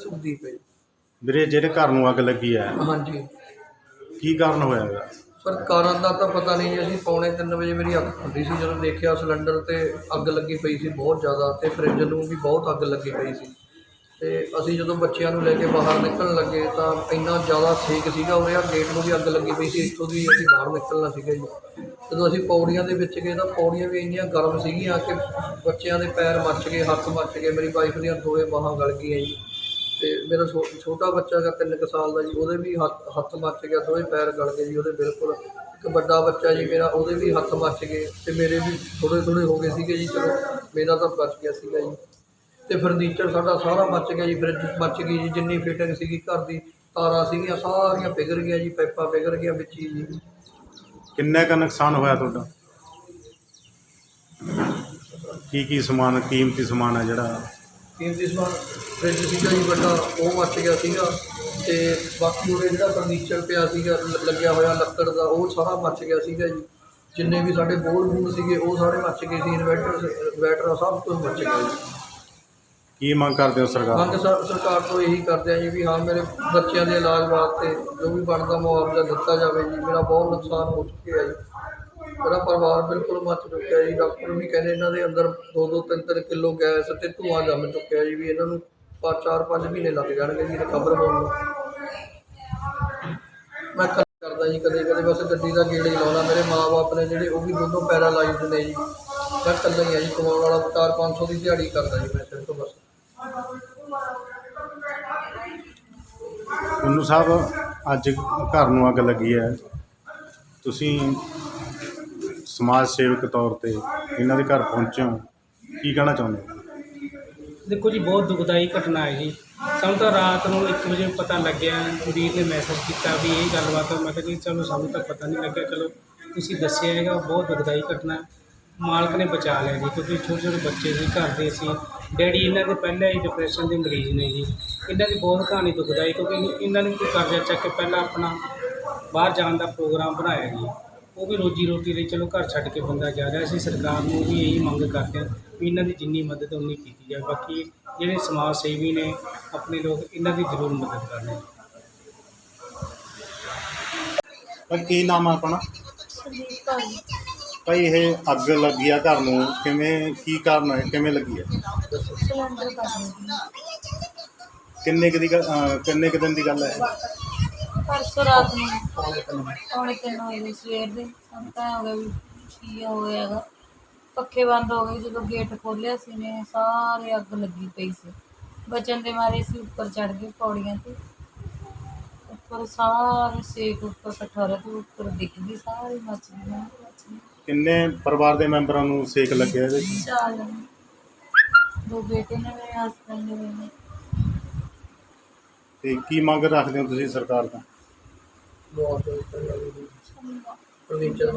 ਸੁਖਦੀਪ ਹੈ ਜੀ। ਵੀਰੇ ਜਿਹੜੇ ਘਰ ਨੂੰ ਅੱਗ ਲੱਗੀ ਹੈ ਹਾਂਜੀ। ਕੀ ਕਾਰਨ ਹੋਇਆ ਹੈਗਾ? ਸਰ ਕਾਰਨ ਦਾ ਤਾਂ ਪਤਾ ਨਹੀਂ ਜੀ ਅਸੀਂ ਪੌਣੇ 3 ਵਜੇ ਮੇਰੀ ਅੱਖ ਖੁੱਲੀ ਸੀ ਜਦੋਂ ਦੇਖਿਆ ਸਿਲੰਡਰ ਤੇ ਅੱਗ ਲੱਗੀ ਪਈ ਸੀ ਬਹੁਤ ਜ਼ਿਆਦਾ ਤੇ ਫਰਿੱਜ ਨੂੰ ਵੀ ਬਹੁਤ ਅੱਗ ਲੱਗੀ ਪਈ ਸੀ। ਤੇ ਅਸੀਂ ਜਦੋਂ ਬੱਚਿਆਂ ਨੂੰ ਲੈ ਕੇ ਬਾਹਰ ਨਿਕਲਣ ਲੱਗੇ ਤਾਂ ਇੰਨਾ ਜ਼ਿਆਦਾ ਸੇਕ ਸੀਗਾ ਉਰੇ ਆ ਗੇਟ ਨੂੰ ਵੀ ਅੱਗ ਲੱਗੀ ਪਈ ਸੀ ਇੱਥੋਂ ਦੀ ਅਸੀਂ ਬਾਹਰ ਨਿਕਲਣਾ ਸੀਗਾ ਜੀ। ਜਦੋਂ ਅਸੀਂ ਪੌੜੀਆਂ ਦੇ ਵਿੱਚ ਗਏ ਤਾਂ ਪੌੜੀਆਂ ਵੀ ਇੰਨੀਆਂ ਗਰਮ ਸੀਗੀਆਂ ਕਿ ਬੱਚਿਆਂ ਦੇ ਪੈਰ ਮੱਚ ਗਏ ਹੱਥ ਮੱਚ ਗਏ ਮੇਰੀ ਵਾਈਫ ਦੀਆਂ ਦੋਵੇਂ ਬਾਹਾਂ ਗਲ ਗਈਆਂ ਜੀ। ਤੇ ਮੇਰਾ ਛੋਟਾ ਬੱਚਾ ਤਿੰਨ ਕੁ ਸਾਲ ਦਾ ਜੀ ਉਹਦੇ ਵੀ ਹੱਥ ਹੱਥ ਮੱਚ ਗਿਆ ਦੋਵੇਂ ਪੈਰ ਗਲ ਗਏ ਜੀ ਉਹਦੇ ਬਿਲਕੁਲ। ਇੱਕ ਵੱਡਾ ਬੱਚਾ ਜੀ ਮੇਰਾ ਉਹਦੇ ਵੀ ਹੱਥ ਮੱਚ ਗਏ ਤੇ ਮੇਰੇ ਵੀ ਥੋੜੇ ਥੋੜੇ ਹੋ ਗਏ ਸੀਗੇ ਜੀ ਚਲੋ ਮੇਰਾ ਤਾਂ ਬਚ ਗਿਆ ਸੀਗਾ ਜੀ। ਤੇ ਫਰਨੀਚਰ ਸਾਡਾ ਸਾਰਾ ਮੱਚ ਗਿਆ ਜੀ ਫਰਿੱਜ ਮੱਚ ਗਈ ਜੀ ਜਿੰਨੀ ਫਿਟਿੰਗ ਸੀਗੀ ਘਰ ਦੀ ਤਾਰਾਂ ਸੀਗੀਆਂ ਸਾਰੀਆਂ ਪਿਘਲ ਗਈਆਂ ਜੀ ਪਾਈਪਾਂ ਪਿਘਲ ਗਈਆਂ ਵਿੱਚ ਹੀ ਜੀ। ਕਿੰਨਾ ਕੁ ਨੁਕਸਾਨ ਹੋਇਆ ਤੁਹਾਡਾ? ਕੀ ਕੀ ਸਮਾਨ ਕੀਮਤੀ ਸਮਾਨ ਹੈ ਜਿਹੜਾ? ਕੀਮਤੀ ਸਮਾਨ ਫਰਿੱਜ ਸੀਗਾ ਜੀ ਵੱਡਾ ਉਹ ਮੱਚ ਗਿਆ ਸੀਗਾ ਤੇ ਬਾਕੀ ਉਹਦੇ ਜਿਹੜਾ ਫਰਨੀਚਰ ਪਿਆ ਸੀਗਾ ਲ- ਲੱਗਿਆ ਹੋਇਆ ਲੱਕੜ ਦਾ ਉਹ ਸਾਰਾ ਮੱਚ ਗਿਆ ਸੀਗਾ ਜੀ। ਜਿੰਨੇ ਵੀ ਸਾਡੇ ਬੋਰਡ ਬੂਡ ਸੀਗੇ ਉਹ ਸਾਰੇ ਮੱਚ ਗਏ ਸੀ ਇਨਵੈਟਰ ਇਨਵੈਟਰ ਸਭ ਕੁਝ ਮੱਚ ਗਿਆ ਜੀ। ਕੀ ਮੰਗ ਕਰਦੇ ਹੋ ਸਰਕਾਰ ਮੰਗ ਸਰ- ਸਰਕਾਰ ਤੋਂ ਇਹੀ ਕਰਦੇ ਆ ਜੀ ਵੀ ਹਾਂ ਮੇਰੇ ਬੱਚਿਆਂ ਦੇ ਇਲਾਜ ਵਾਸਤੇ ਜੋ ਵੀ ਬਣਦਾ ਮੁਆਵਜ਼ਾ ਦਿੱਤਾ ਜਾਵੇ ਜੀ ਮੇਰਾ ਬਹੁਤ ਨੁਕਸਾਨ ਹੋ ਚੁੱਕਿਆ ਜੀ। ਮੇਰਾ ਪਰਿਵਾਰ ਬਿਲਕੁਲ ਮੱਚ ਚੁੱਕਿਆ ਜੀ ਡਾਕਟਰ ਵੀ ਕਹਿੰਦੇ ਇਹਨਾਂ ਦੇ ਅੰਦਰ 2-2 3-3 ਕਿਲੋ ਗੈਸ ਤੇ ਧੂਆਂ ਜੰਮ ਚੁੱਕਿਆ ਜੀ ਵੀ ਇਹਨਾਂ ਨੂੰ 4-5 ਮਹੀਨੇ ਲੱਗ ਜਾਣਗੇ ਜੀ ਰਿਕਵਰ ਹੋਣ ਨੂੰ। ਮੈਂ ਕਦੇ ਕਰਦਾ ਜੀ ਕਦੇ ਕਦੇ ਬਸ ਗੱਡੀ ਦਾ ਗੇੜਾ ਹੀ ਲਾਉਣਾ ਮੇਰੇ ਮਾਪੇ ਨੇ ਜਿਹੜੇ ਉਹ ਵੀ ਦੋਨੋਂ ਪੈਰਾਲਾਈਜ਼ਡ ਨੇ ਜੀ। ਮੈਂ ਇਕੱਲਾ ਹੀ ਆ ਜੀ, ਕਮਾਉਣ ਵਾਲਾ 4-500 ਦੀ ਦਿਹਾੜੀ ਕਰਦਾ ਜੀ ਮੈਂ ਸਿਰਫ ਬਸ। ਕੁੰਨੂ ਸਾਹਿਬ, ਅੱਜ ਘਰ ਨੂੰ ਅੱਗ ਲੱਗੀ ਹੈ। ਤੁਸੀਂ ਸਮਾਜ ਸੇਵਕ ਤੌਰ ਤੇ ਇਹਨਾਂ ਦੇ ਘਰ ਪਹੁੰਚੇ ਹੋ। ਕੀ ਕਹਿਣਾ ਚਾਹੁੰਦੇ ਹੋ? ਦੇਖੋ ਜੀ, ਬਹੁਤ ਦੁਖਦਾਈ ਘਟਨਾ ਹੈ ਜੀ। ਸਾਨੂੰ ਤਾਂ ਰਾਤ ਨੂੰ 1 ਵਜੇ ਪਤਾ ਲੱਗਿਆ, ਵੀਰ ਨੇ ਮੈਸੇਜ ਕੀਤਾ ਵੀ ਇਹ ਗੱਲਬਾਤ ਮੈਂ ਕਿਹਾ ਜੀ, ਚਲੋ ਸਾਨੂੰ ਤਾਂ ਪਤਾ ਨਹੀਂ ਲੱਗਿਆ। ਚਲੋ, ਤੁਸੀਂ ਦੱਸਿਆ ਹੈਗਾ, ਬਹੁਤ ਦੁਖਦਾਈ ਘਟਨਾ। ਮਾਲਕ ਨੇ ਬਚਾ ਲਿਆ ਜੀ, ਕਿਉਂਕਿ ਛੋਟੇ ਛੋਟੇ ਬੱਚੇ ਸੀ, ਘਰ ਦੇ ਸੀ। ਡੈਡੀ ਇਹਨਾਂ ਦੇ ਪਹਿਲਾਂ ਹੀ ਡਿਪਰੈਸ਼ਨ ਦੇ ਮਰੀਜ਼ ਨੇ ਜੀ। ਇਹਨਾਂ ਦੀ ਬਹੁਤ ਕਹਾਣੀ ਦੁਖਦਾਈ, ਕਿਉਂਕਿ ਇਹਨਾਂ ਨੇ ਕੋਈ ਕਰਜ਼ਾ ਚੱਕ ਕੇ ਪਹਿਲਾਂ ਆਪਣਾ ਬਾਹਰ ਜਾਣ ਦਾ ਪ੍ਰੋਗਰਾਮ ਬਣਾਇਆ ਜੀ। ਉਹ ਵੀ ਰੋਜੀ ਰੋਟੀ ਲਈ ਚਲੋ ਘਰ ਛੱਡ ਕੇ ਬੰਦਾ ਜਾ ਰਿਹਾ ਸੀ। ਸਰਕਾਰ ਨੂੰ ਵੀ ਇਹੀ ਮੰਗ ਕਰਦੇ ਹਾਂ ਵੀ ਇਹਨਾਂ ਦੀ ਜਿੰਨੀ ਮਦਦ ਉਨੀ ਕੀਤੀ ਜਾਵੇ। ਬਾਕੀ ਜਿਹੜੇ ਸਮਾਜ ਸੇਵੀ ਨੇ ਆਪਣੇ ਲੋਕ ਇਹਨਾਂ ਦੀ ਜ਼ਰੂਰ ਮਦਦ ਕਰਨੀ ਪਰ ਕੀ ਨਾਮ ਹੈ ਆਪਣਾ? ਸੰਦੀਪ ਭਾਜੀ ਭਾਈ ਇਹ ਅੱਗ ਲੱਗੀ ਆ ਘਰ ਨੂੰ। ਕਿਵੇਂ ਕੀ ਕਾਰਨ ਹੈ ਕਿਵੇਂ ਲੱਗੀ ਹੈ ਸਿਲੰਡਰ ਕਰ ਕਿੰਨੇ ਕੁ ਦੀ ਗੱਲ- ਅਹ ਕਿੰਨੇ ਕੁ ਦਿਨ ਦੀ ਗੱਲ ਹੈ? ਪਰਸੋਂ ਰਾਤ ਨੂੰ ਪੌਣੇ ਤਿੰਨ ਹੋਏ ਨੇ ਸਵੇਰ ਦੇ। ਸਾਨੂੰ ਤਾਂ ਹੋ ਗਿਆ ਵੀ ਕੀ ਹੋਇਆਗਾ ਪੱਖੇ ਬੰਦ ਹੋ ਗਏ ਜਦੋਂ ਗੇਟ ਖੋਲ੍ਹਿਆ ਸੀ ਨੇ ਸਾਰੇ ਅੱਗ ਲੱਗੀ ਪਈ ਸੀ। ਬਚਨ ਦੇ ਮਾਰੇ ਸੀ ਉੱਪਰ ਚੜ ਗਏ ਪੌੜੀਆਂ ਤੇ। ਉੱਪਰ ਸਾਰੇ ਸੇਕ ਉੱਪਰ ਇਕੱਠਾ ਹੋ ਰਿਹਾ ਤੇ ਉੱਪਰ ਦਿਖ ਗਈ ਸਾਰੀ ਮੱਚ ਗਈ ਕਿੰਨੇ ਪਰਿਵਾਰ ਦੇ ਮੈਂਬਰਾਂ ਨੂੰ ਸੇਕ ਲੱਗਿਆ ਇਹਦੇ 'ਚ? ਚਾਰ ਜਣੇ। ਦੋ ਬੇਟੇ ਨੇ ਮੇਰੇ ਹਸਬੰਡ ਨੇ। ਮੇਰੇ ਤੇ ਕੀ ਮੰਗ ਰੱਖਦੇ ਹੋ ਤੁਸੀਂ ਸਰਕਾਰ ਤੋਂ? ਬਹੁਤ ਦਿੱਤਾ ਜਾਵੇ ਜੀ ਫਰਨੀਚਰ